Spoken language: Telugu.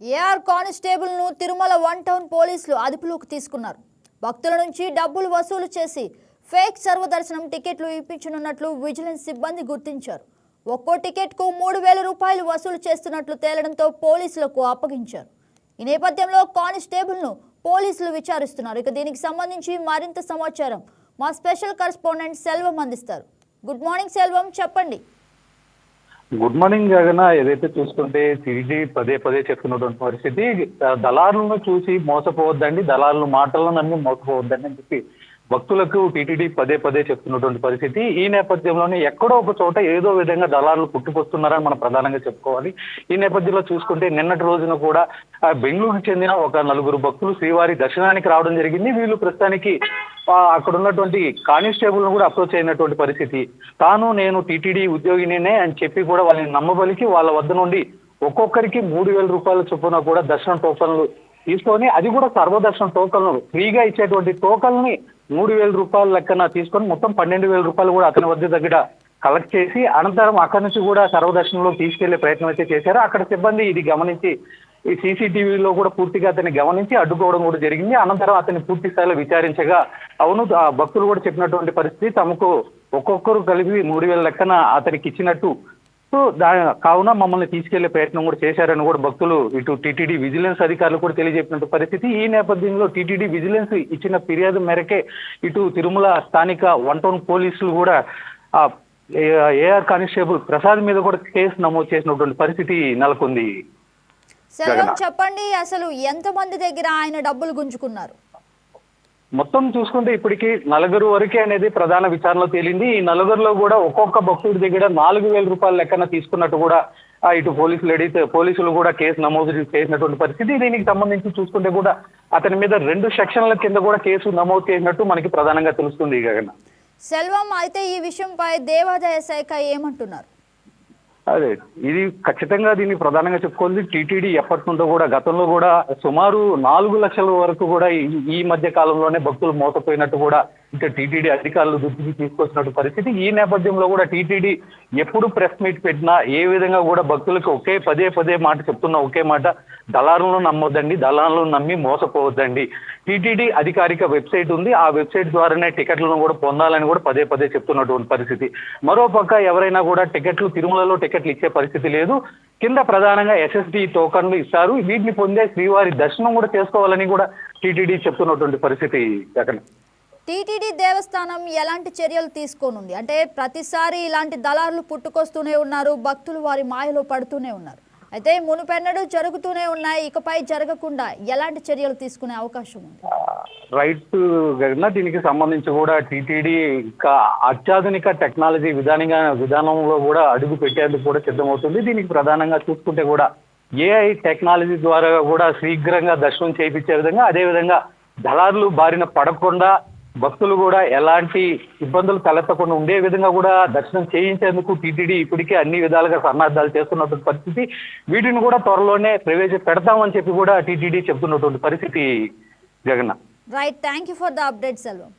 ఏఆర్ కానిస్టేబుల్ను తిరుమల వన్ టౌన్ పోలీసులు అదుపులోకి తీసుకున్నారు. భక్తుల నుంచి డబ్బులు వసూలు చేసి ఫేక్ సర్వదర్శనం టికెట్లు ఇప్పించనున్నట్లు విజిలెన్స్ సిబ్బంది గుర్తించారు. ఒక్కో టికెట్కు మూడు వేల రూపాయలు వసూలు చేస్తున్నట్లు తేలడంతో పోలీసులకు అప్పగించారు. ఈ నేపథ్యంలో కానిస్టేబుల్ను పోలీసులు విచారిస్తున్నారు. ఇక దీనికి సంబంధించి మరింత సమాచారం మా స్పెషల్ కరెస్పాండెంట్ సెల్వం అందిస్తారు. Good morning Selvam. చెప్పండి. గుడ్ మార్నింగ్ జగన్ ఏదైతే చూసుకుంటే టీజీ పదే పదే చెప్తున్నటువంటి పరిస్థితి దళారులను చూసి మోసపోవద్దండి దళారుల మాటలను నమ్మి మోసపోవద్దండి అని చెప్పి భక్తులకు టీటీడీ పదే పదే చెప్తున్నటువంటి పరిస్థితి. ఈ నేపథ్యంలోనే ఎక్కడో ఒక చోట ఏదో విధంగా దళారులు పుట్టుకొస్తున్నారని మనం ప్రధానంగా చెప్పుకోవాలి. ఈ నేపథ్యంలో చూసుకుంటే నిన్నటి రోజున కూడా బెంగళూరుకు చెందిన ఒక నలుగురు భక్తులు శ్రీవారి దర్శనానికి రావడం జరిగింది. వీళ్ళు ప్రస్తుతానికి అక్కడ ఉన్నటువంటి కానిస్టేబుల్ను కూడా అప్రోచ్ అయినటువంటి పరిస్థితి. తాను నేను టీటీడీ ఉద్యోగినే అని చెప్పి కూడా వాళ్ళని నమ్మబలికి వాళ్ళ వద్ద నుండి ఒక్కొక్కరికి మూడు వేల రూపాయల చొప్పున కూడా దర్శనం టోకన్లు తీసుకొని అది కూడా సర్వదర్శనం టోకన్లు ఫ్రీగా ఇచ్చేటువంటి టోకల్ని మూడు వేల రూపాయల లెక్కన తీసుకొని మొత్తం పన్నెండు వేల రూపాయలు కూడా అతని వద్ద దగ్గర కలెక్ట్ చేసి అనంతరం అక్కడి నుంచి కూడా సర్వదర్శనంలో తీసుకెళ్ళే ప్రయత్నం అయితే చేశారు. అక్కడ సిబ్బంది ఇది గమనించి ఈ సీసీటీవీలో కూడా పూర్తిగా అతన్ని గమనించి అడ్డుకోవడం కూడా జరిగింది. అనంతరం అతన్ని పూర్తి స్థాయిలో విచారించగా అవును ఆ భక్తులు కూడా చెప్పినటువంటి పరిస్థితి తమకు ఒక్కొక్కరు కలిపి మూడు వేల లెక్కన అతనికి ఇచ్చినట్టు సో దా కావున మమ్మల్ని తీసుకెళ్ళే ప్రయత్నం కూడా చేశారని కూడా భక్తులు ఇటు టీటీడీ విజిలెన్స్ అధికారులు కూడా తెలియజెప్పినట్టు పరిస్థితి. ఈ నేపథ్యంలో టీటీడీ విజిలెన్స్ ఇచ్చిన ఫిర్యాదు మేరకే ఇటు తిరుమల స్థానిక వన్ టౌన్ పోలీసులు కూడా ఏఆర్ కానిస్టేబుల్ ప్రసాద్ మీద కూడా కేసు నమోదు చేసినటువంటి పరిస్థితి నెలకొంది. చెప్పండి అసలు ఎంతమంది దగ్గర ఆయన డబ్బులు గుంజుకున్నారు? మొత్తం చూసుకుంటే ఇప్పటికి నలుగురు వరకే అనేది ప్రధాన విచారణలో తేలింది. ఈ నలుగురిలో కూడా ఒక్కొక్క భక్తుడి దగ్గర నాలుగు వేల రూపాయల లెక్కన తీసుకున్నట్టు కూడా ఇటు పోలీసులు అడిగితే పోలీసులు కూడా కేసు నమోదు చేసినటువంటి పరిస్థితి. దీనికి సంబంధించి చూసుకుంటే కూడా అతని మీద రెండు సెక్షన్ల కింద కూడా కేసు నమోదు చేసినట్టు మనకి ప్రధానంగా తెలుస్తుంది గగన్ సెల్వం అయితే ఈ విషయంపై దేవాదాయ శాఖ ఏమంటున్నారు? అదే ఇది ఖచ్చితంగా దీన్ని ప్రధానంగా చెప్పుకోవాలి టీటీడీ ఎప్పటి నుండో కూడా గతంలో కూడా సుమారు నాలుగు లక్షల వరకు కూడా ఈ- ఈ మధ్య కాలంలోనే భక్తులు మోసపోయినట్టు కూడా ఇంకా టీటీడీ అధికారులు దృష్టికి తీసుకొచ్చినట్టు పరిస్థితి. ఈ నేపథ్యంలో కూడా టీటీడీ ఎప్పుడు ప్రెస్ మీట్ పెట్టినా ఏ విధంగా కూడా భక్తులకు ఒకే పదే పదే మాట చెప్తున్న ఒకే మాట దళారులను నమ్మొద్దండి దళారులను నమ్మి మోసపోవద్దండి. టీటీడీ అధికారిక వెబ్సైట్ ఉంది. ఆ వెబ్సైట్ ద్వారానే టికెట్లను కూడా పొందాలని కూడా పదే పదే చెప్తున్నటువంటి పరిస్థితి. మరోపక్క ఎవరైనా కూడా టికెట్లు తిరుమలలో టికెట్లు ఇచ్చే పరిస్థితి లేదు. కింద ప్రధానంగా ఎస్ఎస్డి టోకన్లు ఇస్తారు. వీటిని పొందే శ్రీవారి దర్శనం కూడా చేసుకోవాలని కూడా టీటీడీ చెప్తున్నటువంటి పరిస్థితి జగన్. టీటీడీ దేవస్థానం ఎలాంటి చర్యలు తీసుకోనుంది? అంటే ప్రతిసారి ఇలాంటి దళారులు పుట్టుకొస్తూనే ఉన్నారు భక్తులు వారి మాయలో పడుతూనే ఉన్నారు. అయితే మునుపెన్నడు జరుగుతూనే ఉన్నాయి ఇకపై జరగకుండా ఎలాంటి చర్యలు తీసుకునే అవకాశం ఉంది? రైట్ దీనికి సంబంధించి కూడా టీటీడీ ఇంకా అత్యాధునిక టెక్నాలజీ విధానంగా విధానంలో కూడా అడుగు పెట్టేందుకు కూడా సిద్ధమవుతుంది. దీనికి ప్రధానంగా చూసుకుంటే కూడా ఏఐ టెక్నాలజీ ద్వారా కూడా శీఘ్రంగా దర్శనం చేయించే విధంగా అదే విధంగా దళారులు బారిన పడకుండా భక్తులు కూడా ఎలాంటి ఇబ్బందులు తలెత్తకుండా ఉండే విధంగా కూడా దర్శనం చేయించేందుకు టీటీడీ ఇప్పటికే అన్ని విధాలుగా సన్నాహాలు చేస్తున్నటువంటి పరిస్థితి. వీటిని కూడా త్వరలోనే ప్రవేశ పెడతామని చెప్పి కూడా టీటీడీ చెప్తున్నటువంటి పరిస్థితి Jagan. Right thank you for the update Selvam